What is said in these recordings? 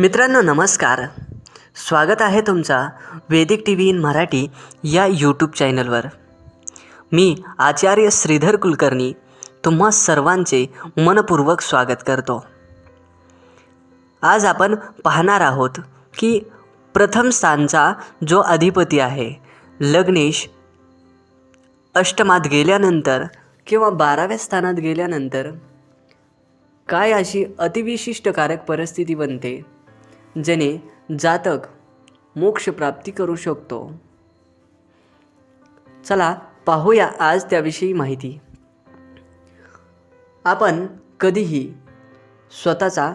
मित्रांनो नमस्कार. स्वागत आहे तुमचा Vedic T V in Marathi या यूट्यूब चॅनलवर. मी आचार्य श्रीधर कुलकर्णी तुम्हा सर्वांचे मनपूर्वक स्वागत करतो. आज आपण पाहणार आहोत की प्रथम स्थानचा जो अधिपती आहे लग्नेश अष्टमात गेल्यानंतर किंवा बाराव्या स्थानात गेल्यानंतर काय अशी अतिविशिष्टकारक परिस्थिती बनते? जेणे जातक मोक्षप्राप्ती करू शकतो. चला पाहूया आज त्याविषयी माहिती. आपण कधीही स्वतःचा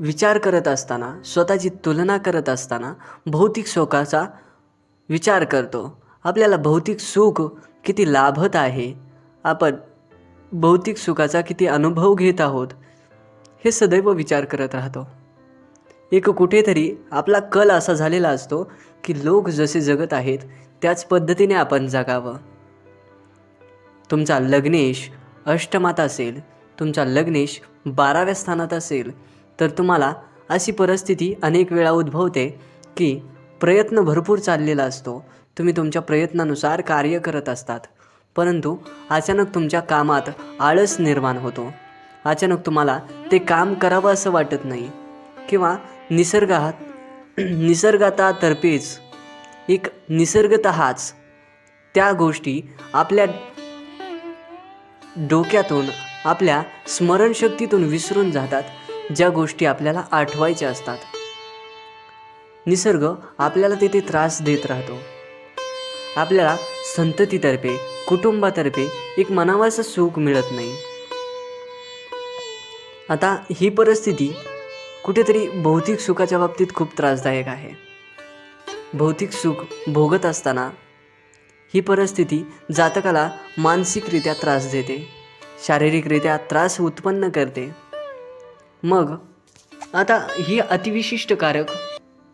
विचार करत असताना स्वतःची तुलना करत असताना भौतिक सुखाचा विचार करतो. आपल्याला भौतिक सुख किती लाभत आहे? आपण भौतिक सुखाचा किती अनुभव घेत आहोत? हे सदैव विचार करत राहतो. एक कुठेतरी आपला कल असा झालेला असतो की लोक जसे जगत आहेत त्याच पद्धतीने आपण जगावं. तुमचा लग्नेश अष्टमात असेल तुमचा लग्नेश बाराव्या स्थानात असेल तर तुम्हाला अशी परिस्थिती अनेक वेळा उद्भवते की प्रयत्न भरपूर चाललेला असतो. तुम्ही तुमच्या प्रयत्नानुसार कार्य करत असतात. परंतु अचानक तुमच्या कामात आळस निर्माण होतो. अचानक तुम्हाला ते काम करावं असं वाटत नाही. किंवा निसर्गात निसर्गातातर्फेच एक निसर्गतःच त्या गोष्टी आपल्या डोक्यातून आपल्या स्मरणशक्तीतून विसरून जातात ज्या गोष्टी आपल्याला आठवायच्या असतात. निसर्ग आपल्याला तिथे त्रास देत राहतो. आपल्याला संततीतर्फे कुटुंबातर्फे एक मनावाचं सुख मिळत नाही. आता ही परिस्थिती कुठेतरी भौतिक सुखाच्या बाबतीत खूप त्रासदायक आहे. भौतिक सुख भोगत असताना ही परिस्थिती जातकाला मानसिकरित्या त्रास देते शारीरिकरित्या त्रास उत्पन्न करते. मग आता ही अतिविशिष्टकारक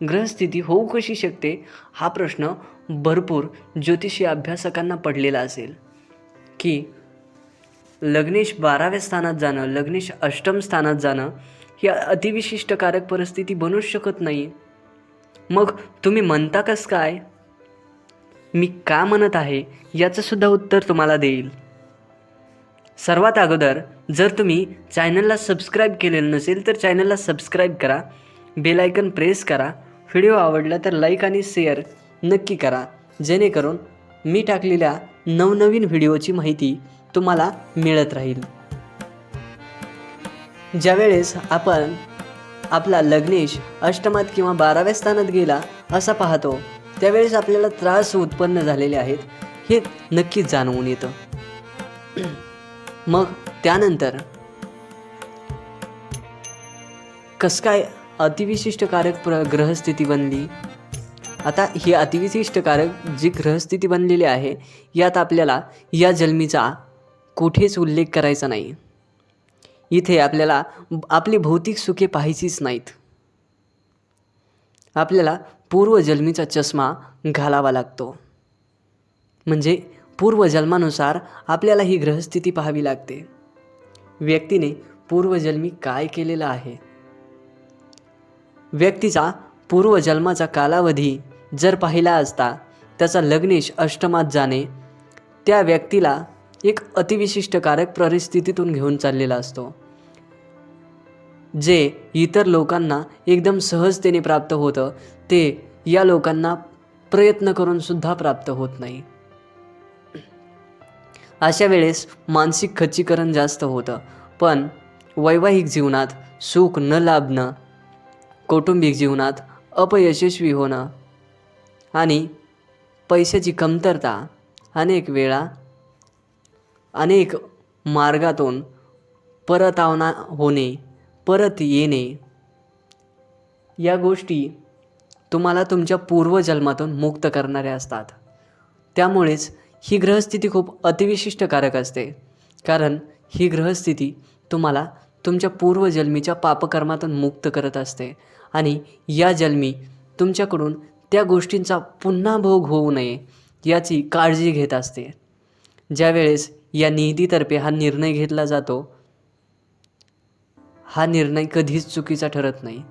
ग्रहस्थिती होऊ कशी शकते हा प्रश्न भरपूर ज्योतिषी अभ्यासकांना पडलेला असेल. की लग्नेश बाराव्या स्थानात जाणं लग्नेश अष्टम स्थानात जाणं ही अतिविशिष्टकारक परिस्थिती बनूच शकत नाही. मग तुम्ही म्हणता कस काय? मी का म्हणत आहे? याचंसुद्धा उत्तर तुम्हाला देईल. सर्वात अगोदर जर तुम्ही चॅनलला सबस्क्राईब केलेलं नसेल तर चॅनलला सबस्क्राईब करा बेल आयकन प्रेस करा व्हिडिओ आवडला तर लाईक आणि शेअर नक्की करा जेणेकरून मी टाकलेल्या नवनवीन व्हिडिओची माहिती तुम्हाला मिळत राहील. ज्यावेळेस आपण आपला लग्नेश अष्टमात किंवा बाराव्या स्थानात गेला असा पाहतो त्यावेळेस आपल्याला त्रास उत्पन्न झालेले आहेत हे नक्कीच जाणवून येतं. मग त्यानंतर कस काय अतिविशिष्टकारक प्र ग्रहस्थिती बनली? आता ही अतिविशिष्टकारक जी ग्रहस्थिती बनलेली आहे यात आपल्याला या जन्मीचा कुठेच उल्लेख करायचा नाही. इथे आपल्याला आपली भौतिक सुखे पाहायचीच नाहीत. आपल्याला पूर्वजन्मीचा चष्मा घालावा लागतो. म्हणजे पूर्वजन्मानुसार आपल्याला ही ग्रहस्थिती पाहावी लागते. व्यक्तीने पूर्वजन्मी काय केलेलं आहे? व्यक्तीचा पूर्वजन्माचा कालावधी जर पाहिला असता त्याचा लग्नेश अष्टमात जाणे त्या व्यक्तीला एक अतिविशिष्टकारक परिस्थितीतून घेऊन चाललेला असतो जे इतर लोकांना एकदम सहजतेने प्राप्त होतं ते या लोकांना प्रयत्न करूनसुद्धा प्राप्त होत नाही. अशा वेळेस मानसिक खच्चीकरण जास्त होतं पण वैवाहिक जीवनात सुख न लाभणं कौटुंबिक जीवनात अपयशस्वी होणं आणि पैशाची कमतरता अनेक वेळा अनेक मार्गातून परतावना होणे परत येणे. या गोष्टी तुम्हाला तुमच्या पूर्वजन्मातून मुक्त करणाऱ्या असतात. त्यामुळेच ही ग्रहस्थिती खूप अतिविशिष्टकारक असते. कारण ही ग्रहस्थिती तुम्हाला तुमच्या पूर्वजन्मीच्या पापकर्मातून मुक्त करत असते आणि या जन्मी तुमच्याकडून त्या गोष्टींचा पुन्हा भोग होऊ नये याची काळजी घेत असते. ज्यावेळेस या निहितीतर्फे हा निर्णय घेतला जातो. हा निर्णय कधीच चुकीचा ठरत नाही.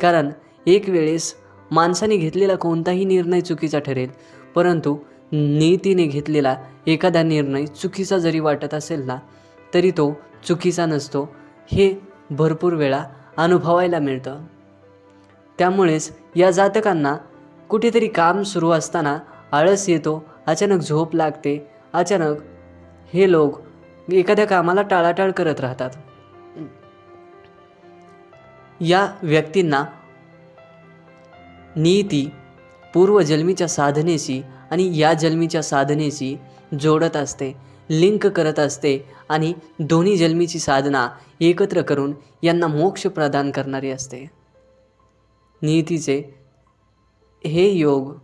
कारण एक वेळेस माणसाने घेतलेला कोणताही निर्णय चुकीचा ठरेल परंतु नीतीने घेतलेला एखादा निर्णय चुकीचा जरी वाटत असेल ना तरी तो चुकीचा नसतो. हे भरपूर वेळा अनुभवायला मिळतं. त्यामुळेच या जातकांना कुठेतरी काम सुरू असताना आळस येतो अचानक झोप लागते अचानक हे लोक एखाद्या कामाला टाळाटाळ करत राहतात. या व्यक्तींना नीती पूर्वजन्मीच्या साधनेशी आणि या जन्मीच्या साधनेशी जोडत असते लिंक करत असते आणि दोन्ही जन्मीची साधना एकत्र करून यांना मोक्ष प्रदान करणारी असते. नियतीचे हे योग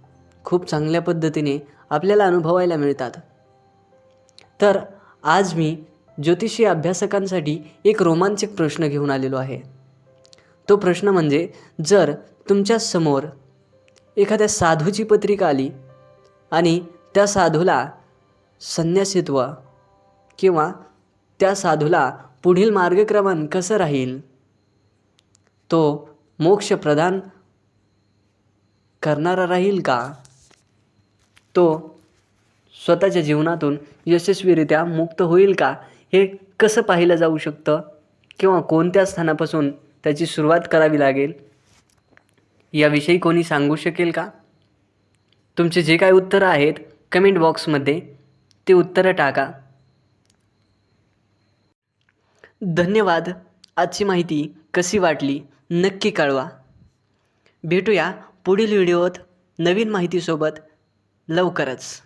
खूप चांगल्या पद्धतीने आपल्याला अनुभवायला मिळतात. तर आज मी ज्योतिषी अभ्यासकांसाठी एक रोमांचक प्रश्न घेऊन आलेलो आहे. तो प्रश्न म्हणजे जर तुमच्यासमोर एखाद्या साधूची पत्रिका आली आणि त्या साधूला संन्यासित्व किंवा त्या साधूला पुढील मार्गक्रमण कसं राहील? तो मोक्ष प्रदान करणारा राहील का? तो स्वतःच्या जीवनातून यशस्वीरित्या मुक्त होईल का? हे कसं पाहिलं जाऊ शकतं? किंवा कोणत्या स्थानापासून त्याची सुरुवात करावी लागेल? याविषयी कोणी सांगू शकेल का? तुमचे जे काही उत्तरं आहेत कमेंट बॉक्समध्ये ते उत्तरं टाका. धन्यवाद. आजची माहिती कशी वाटली नक्की कळवा. भेटूया पुढील व्हिडिओत नवीन माहितीसोबत लवकरच.